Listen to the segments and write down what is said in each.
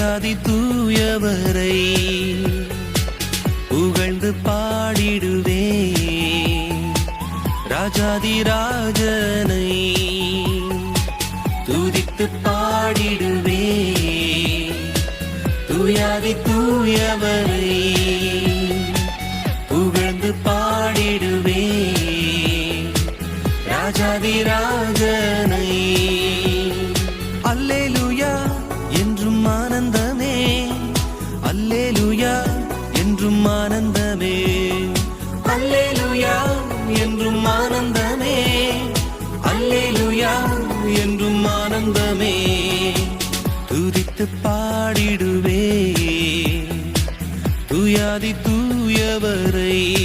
தூயவரை புகழ்ந்து பாடிடுவே. ராஜாதி ராஜனை துதித்து பாடிடுவே. தூயாதி தூயவரை என்றும் ஆனந்தமே. துதித்து பாடிடுவே. துயாதி தூயவரை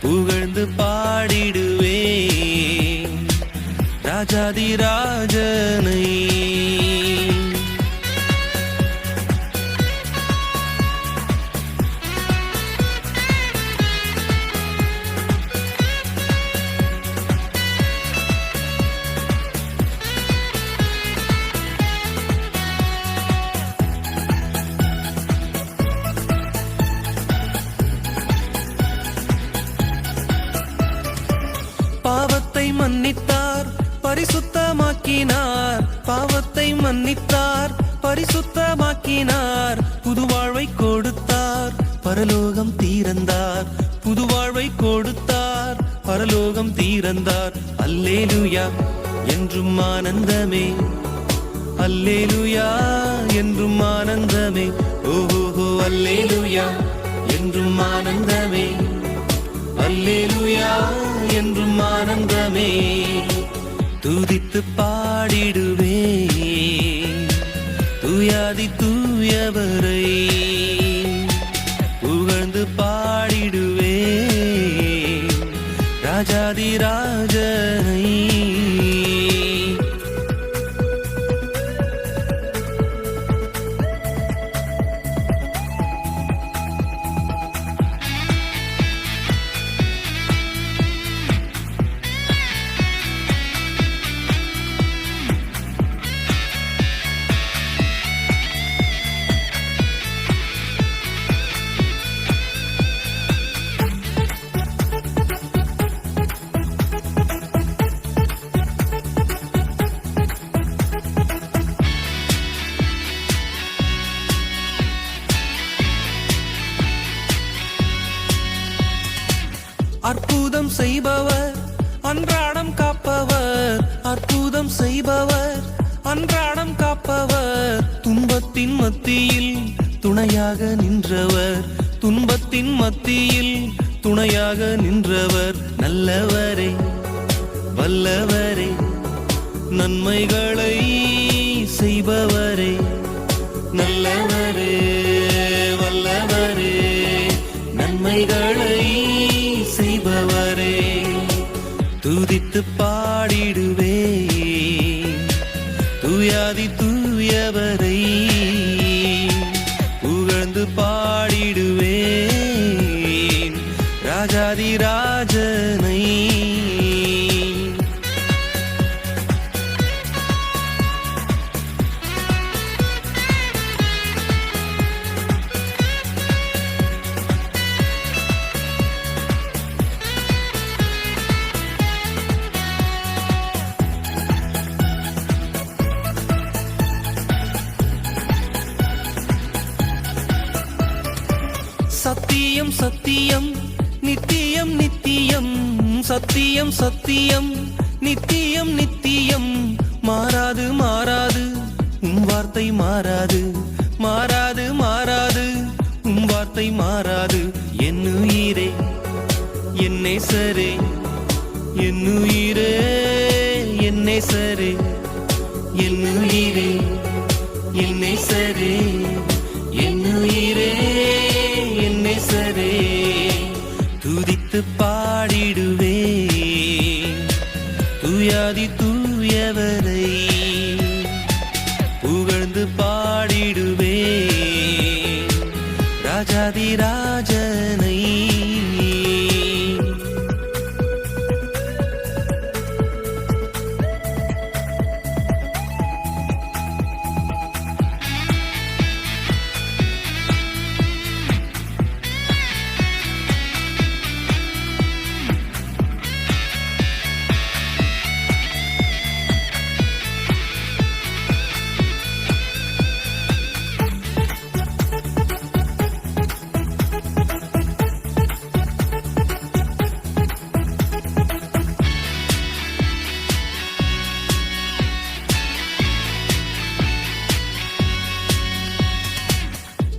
புகழ்ந்து பாடிடுவே. ராஜாதி ராஜனை பரிசுத்தமாக்கினார். பாவத்தை மன்னித்தார். பரிசுத்தமாக்கினார். புது வாழ்வை கொடுத்தார். பரலோகம் தீரந்தார். புது வாழ்வை கொடுத்தார். பரலோகம் தீரந்தார். அல்லேலுயா. என்றும் ஆனந்தமே. அல்லேலுயா. என்றும் ஆனந்தமே. ஓஹோ அல்லேலுயா. என்றும் ஆனந்தமே. அல்லேலுயா. என்றும் ஆனந்தமே. துதித்து பாடிடுவே தூயாதி தூயவரை. புகழ்ந்து பா அற்புதம் செய்பவர் அன்றாடம் காப்பவர். அற்புதம் செய்பவர் அன்றாடம் காப்பவர். துன்பத்தின் மத்தியில் துணையாக நின்றவர். துன்பத்தின் மத்தியில் துணையாக நின்றவர். நல்லவரே வல்லவரே நன்மைகளை தூயாதி தூயவரை புகழ்ந்து பா சத்தியம் நித்தியம் நித்தியம் சத்தியம் சத்தியம் நித்தியம் நித்தியம். மாறாது மாறாது உம் வார்த்தை மாறாது. மாறாது மாறாது உம் வார்த்தை மாறாது. என்னுயிரே என்னை சரே என்னுயிரே என்னை சரே என்னுயிரே என்னை சரே என்னுயிரே என்னை துதித்து பாடிடுவே தூயாதி தூயவரே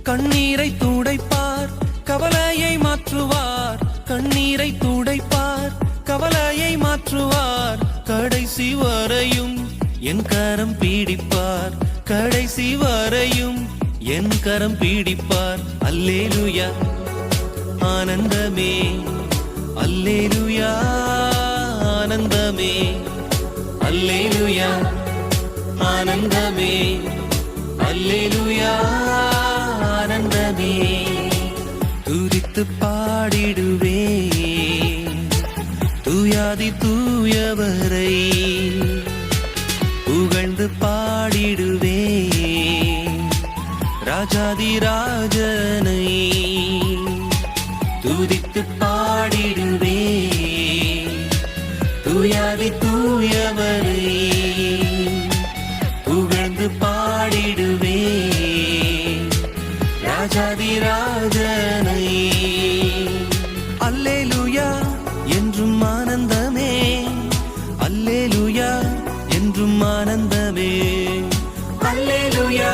கண்ணீரை துடைப்பார் கவலையை மாற்றுவார். கண்ணீரை துடைப்பார் கவலையை மாற்றுவார். கடைசி வரையும் என் கரம் பீடிப்பார். கடைசி வரையும் என் கரம் பீடிப்பார். அல்லேலுயா ஆனந்தமே. அல்லேலுயா ஆனந்தமே. அல்லேலுயா ஆனந்தமே. அல்லேலுயா. எடுத்து பாடிடுவே தூயாதி தூயவரை புகழ்ந்து பாடிடுவே ராஜாதி ராஜனை துதித்து பாடிடுவே தூயாதி தூயவரை அல்லேலுயா என்றும் ஆனந்தமே. அல்லேலுயா.